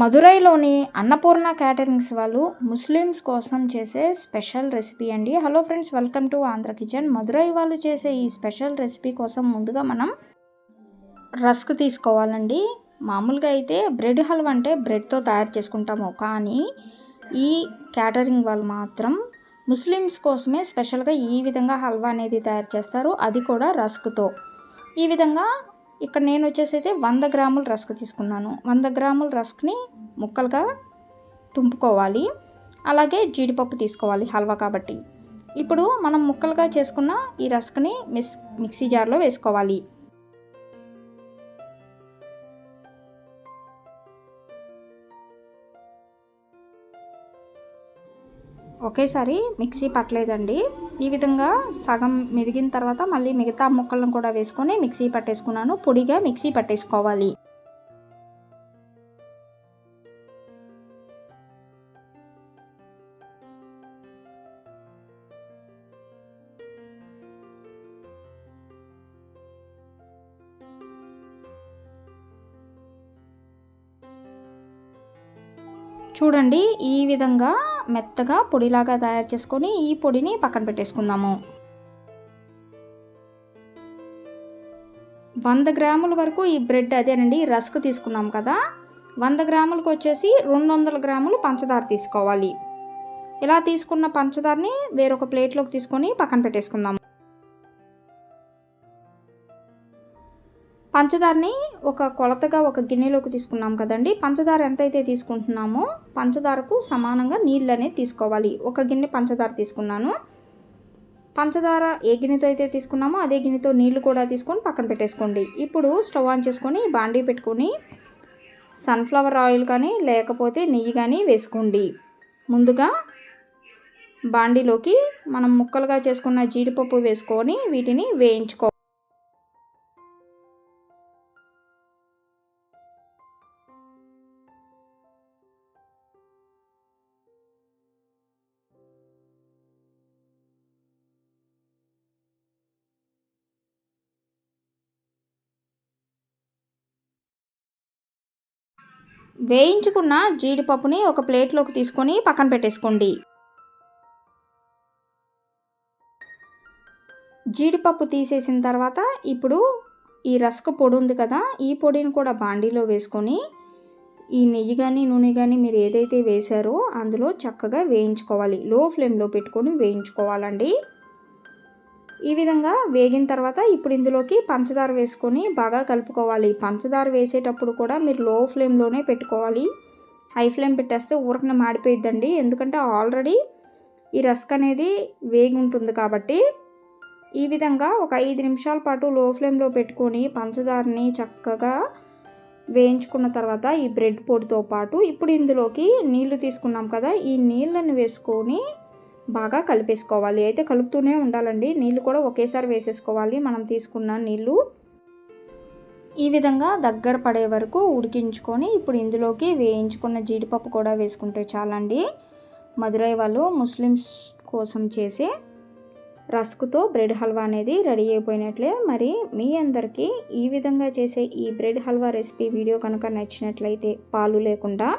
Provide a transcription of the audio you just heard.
మదురైలోని Annapurna caterings వాళ్ళు Muslims కోసం చేసే స్పెషల్ రెసిపీ అండి. Hello friends welcome to Andhra kitchen. Madurai వాళ్ళు చేసే ఈ స్పెషల్ రెసిపీ కోసం ముందుగా మనం రస్క్ తీసుకోవాలండి. మామూలుగా అయితే బ్రెడ్ హల్వా అంటే బ్రెడ్తో తయారు చేసుకుంటాము. కానీ ఈ క్యాటరింగ్ వాళ్ళు మాత్రం ముస్లిమ్స్ కోసమే స్పెషల్గా ఈ విధంగా హల్వా అనేది తయారు చేస్తారు. అది కూడా రస్క్తో. ఈ విధంగా ఇక్కడ నేను వచ్చేసి అయితే వంద గ్రాముల రస్క్ తీసుకున్నాను. వంద గ్రాముల రస్క్ని ముక్కలుగా తుంపుకోవాలి. అలాగే జీడిపప్పు తీసుకోవాలి హల్వా కాబట్టి. ఇప్పుడు మనం ముక్కలుగా చేసుకున్న ఈ రస్క్ని మిస్ మిక్సీ జార్లో వేసుకోవాలి. ఒకేసారి మిక్సీ పట్టలేదండి. ఈ విధంగా సగం మెదిగిన తర్వాత మళ్ళీ మిగతా ముక్కలను కూడా వేసుకొని మిక్సీ పట్టేసుకున్నాను. పొడిగా మిక్సీ పట్టేసుకోవాలి. చూడండి ఈ విధంగా మెత్తగా పొడిలాగా తయారు చేసుకొని ఈ పొడిని పక్కన పెట్టేసుకుందాము. వంద గ్రాముల వరకు ఈ బ్రెడ్ అదేనండి రస్క్ తీసుకున్నాం కదా. వంద గ్రాములకు వచ్చేసి రెండు వందల గ్రాములు పంచదార తీసుకోవాలి. ఇలా తీసుకున్న పంచదారని వేరొక ప్లేట్లోకి తీసుకొని పక్కన పెట్టేసుకుందాము. పంచదారని ఒక కొలతగా ఒక గిన్నెలోకి తీసుకున్నాం కదండి. పంచదార ఎంతైతే తీసుకుంటున్నామో పంచదారకు సమానంగా నీళ్ళు అనేది తీసుకోవాలి. ఒక గిన్నె పంచదార తీసుకున్నాను. పంచదార ఏ గిన్నెతో అయితే తీసుకున్నామో అదే గిన్నెతో నీళ్ళు కూడా తీసుకొని పక్కన పెట్టేసుకోండి. ఇప్పుడు స్టవ్ ఆన్ చేసుకొని బాండీ పెట్టుకొని సన్ఫ్లవర్ ఆయిల్ కానీ లేకపోతే నెయ్యి కానీ వేసుకోండి. ముందుగా బాండీలోకి మనం ముక్కలుగా చేసుకున్న జీడిపప్పు వేసుకొని వీటిని వేయించుకో వేయించుకున్న జీడిపప్పుని ఒక ప్లేట్లోకి తీసుకొని పక్కన పెట్టేసుకోండి. జీడిపప్పు తీసేసిన తర్వాత ఇప్పుడు ఈ రస్క్ పొడి ఉంది కదా ఈ పొడిని కూడా బాండీలో వేసుకొని ఈ నెయ్యి కానీ నూనె కానీ మీరు ఏదైతే వేశారో అందులో చక్కగా వేయించుకోవాలి. లో ఫ్లేమ్లో పెట్టుకొని వేయించుకోవాలండి. ఈ విధంగా వేగిన తర్వాత ఇప్పుడు ఇందులోకి పంచదార వేసుకొని బాగా కలుపుకోవాలి. పంచదార వేసేటప్పుడు కూడా మీరు లో ఫ్లేమ్లోనే పెట్టుకోవాలి. హై ఫ్లేమ్ పెట్టేస్తే ఊరకన మాడిపోయిద్దండి. ఎందుకంటే ఆల్రెడీ ఈ రస్క్ అనేది వేగి ఉంటుంది కాబట్టి ఈ విధంగా ఒక ఐదు నిమిషాల పాటు లో ఫ్లేమ్లో పెట్టుకొని పంచదారని చక్కగా వేయించుకున్న తర్వాత ఈ బ్రెడ్ పొడితో పాటు ఇప్పుడు ఇందులోకి నీళ్ళు తీసుకున్నాం కదా ఈ నీళ్ళని వేసుకొని బాగా కలిపేసుకోవాలి. అయితే కలుపుతూనే ఉండాలండి. నీళ్ళు కూడా ఒకేసారి వేసేసుకోవాలి. మనం తీసుకున్న నీళ్ళు ఈ విధంగా దగ్గర పడే వరకు ఉడికించుకొని ఇప్పుడు ఇందులోకి వేయించుకున్న జీడిపప్పు కూడా వేసుకుంటే చాలండి. మదురై వాళ్ళు ముస్లిమ్స్ కోసం చేసే రస్క్తో బ్రెడ్ హల్వా అనేది రెడీ అయిపోయినట్లే. మరి మీ అందరికీ ఈ విధంగా చేసే ఈ బ్రెడ్ హల్వా రెసిపీ వీడియో కనుక నచ్చినట్లయితే పాలు లేకుండా